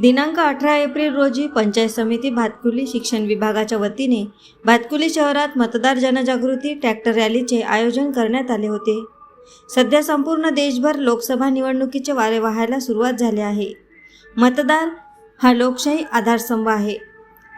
दिनांक अठरा एप्रिल रोजी पंचायत समिती भातकुली शिक्षण विभागाच्या वतीने भातकुली शहरात मतदार जनजागृती ट्रॅक्टर रॅलीचे आयोजन करण्यात आले होते. सध्या संपूर्ण देशभर लोकसभा निवडणुकीचे वारे वाहायला सुरुवात झाली आहे. मतदार हा लोकशाही आधारस्तंभ आहे.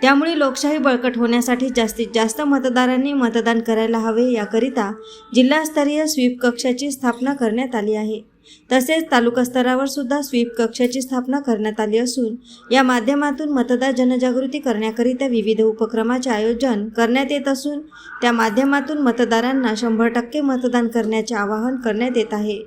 त्यामुळे लोकशाही बळकट होण्यासाठी जास्तीत जास्त मतदारांनी मतदान करायला हवे याकरिता जिल्हास्तरीय स्वीप कक्षाची स्थापना करण्यात आली आहे. तसेच तालुका स्तरावर सुद्धा स्वीप कक्षाची स्थापना करण्यात आली असून या माध्यमातून मतदार जनजागृती करण्याकरिता विविध उपक्रमाचे आयोजन करण्यात येत असून त्या माध्यमातून मतदारांना शंभर टक्के मतदान करण्याचे आवाहन करण्यात येत आहे.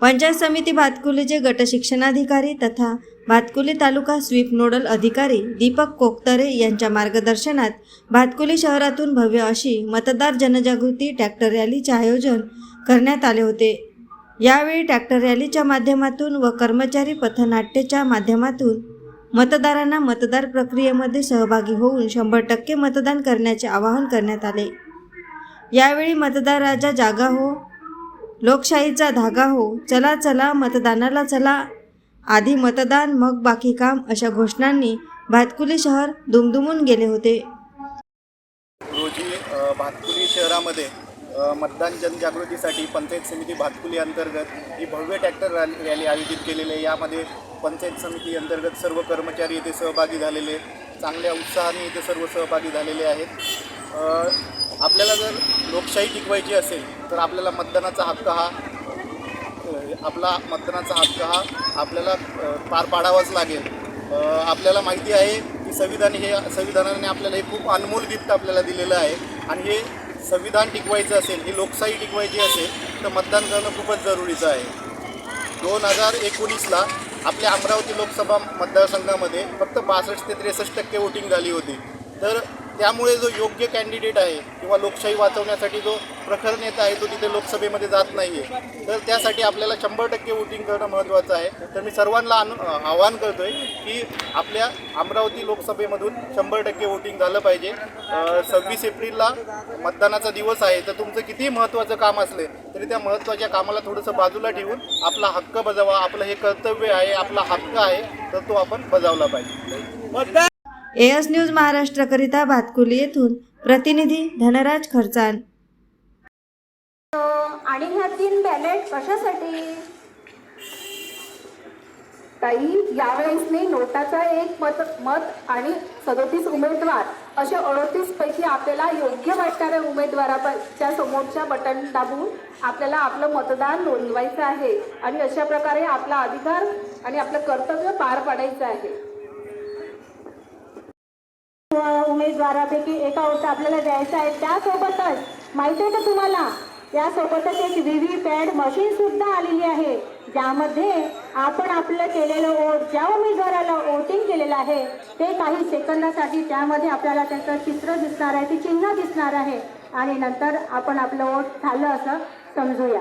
पंचायत समिती भातकुलीचे गट शिक्षणाधिकारी तथा भातकुली तालुका स्वीप नोडल अधिकारी दीपक कोकतरे यांच्या मार्गदर्शनात भातकुली शहरातून भव्य अशी मतदार जनजागृती ट्रॅक्टर रॅलीचे आयोजन करण्यात आले होते. यावेळी ट्रॅक्टर रॅलीच्या माध्यमातून व कर्मचारी पथनाट्याच्या माध्यमातून मतदारांना मतदार प्रक्रियेमध्ये सहभागी होऊन शंभर टक्के मतदान करण्याचे आवाहन करण्यात आले. यावेळी मतदाराचा जागा हो लोकशाहीचा धागा हो चला चला मतदानाला चला आधी मतदान मग बाकी काम अशा घोषणांनी भातकुली शहर दुमदुमून गेले होते. रोजी भातकुली शहरामध्ये मतदान जनजागृतीसाठी पंचायत समिती भातकुली अंतर्गत ही भव्य ट्रॅक्टर रॅली रॅली आयोजित केलेली आहे. यामध्ये पंचायत समिती अंतर्गत सर्व कर्मचारी येथे सहभागी झालेले चांगल्या उत्साहाने इथे सर्व सहभागी झालेले आहेत. आपल्याला जर लोकशाही टिकवायची असेल तर आपल्याला मतदानाचा हक्क हा आपला मतदानाचा हक्क हा आपल्याला पार पाडावाच लागेल. आपल्याला माहिती आहे की संविधान हे संविधानाने आपल्याला हे खूप अनमोल गिफ्ट आपल्याला दिलेलं आहे. आणि हे संविधान टिकवायचं असेल ही लोकशाही टिकवायची असेल तर मतदान करणं खूपच जरुरीचं आहे. दोन हजार एकोणीसला आपल्या अमरावती लोकसभा मतदारसंघामध्ये फक्त बासष्ट ते त्रेसष्ट टक्के वोटिंग झाली होती. तर त्यामुळे जो योग्य कॅन्डिडेट आहे किंवा लोकशाही वाचवण्यासाठी जो प्रखर नेता आहे तो तिथे लोकसभेमध्ये जात नाही आहे तर त्यासाठी आपल्याला शंभर टक्के वोटिंग करणं महत्त्वाचं आहे. तर मी सर्वांना अनु आवाहन करतो आहे की आपल्या अमरावती लोकसभेमधून शंभर टक्के वोटिंग झालं पाहिजे. सव्वीस एप्रिलला मतदानाचा दिवस आहे. तर तुमचं कितीही महत्त्वाचं काम असले तरी त्या महत्त्वाच्या कामाला थोडंसं बाजूला ठेवून आपला हक्क बजावा. आपलं हे कर्तव्य आहे आपला हक्क आहे तर तो आपण बजावला पाहिजे. एस न्यूज महाराष्ट्राकरिता भातकुली येथून प्रतिनिधी धनराज खर्चान. आणि ह्या तीन बॅलेट कशासाठी? ताई यावेळेसने नोटाचा एक मत मत आणि सदोतीस उमेदवार असे अडतीस पैकी आपल्याला योग्य वाटणाऱ्या उमेदवाराच्या समोरच्या बटन दाबून आपल्याला आपलं मतदान नोंदवायचं आहे. आणि अशा प्रकारे आपला अधिकार आणि आपलं कर्तव्य पार पाडायचं आहे. उमेदवारापैकी एका ओट आपल्याला द्यायचा आहे. त्यासोबतच माहिती आहे का तुम्हाला? यासोबतच एक व्ही व्ही पॅड मशीन सुद्धा आलेली आहे. ज्यामध्ये आपण आपलं केलेलं वोट ज्या उमेदवाराला वोटिंग केलेलं आहे ते काही सेकंदासाठी त्यामध्ये आपल्याला त्याचं चित्र दिसणार आहे. ते चिन्ह दिसणार आहे. आणि नंतर आपण आपलं वोट झालं असं समजूया.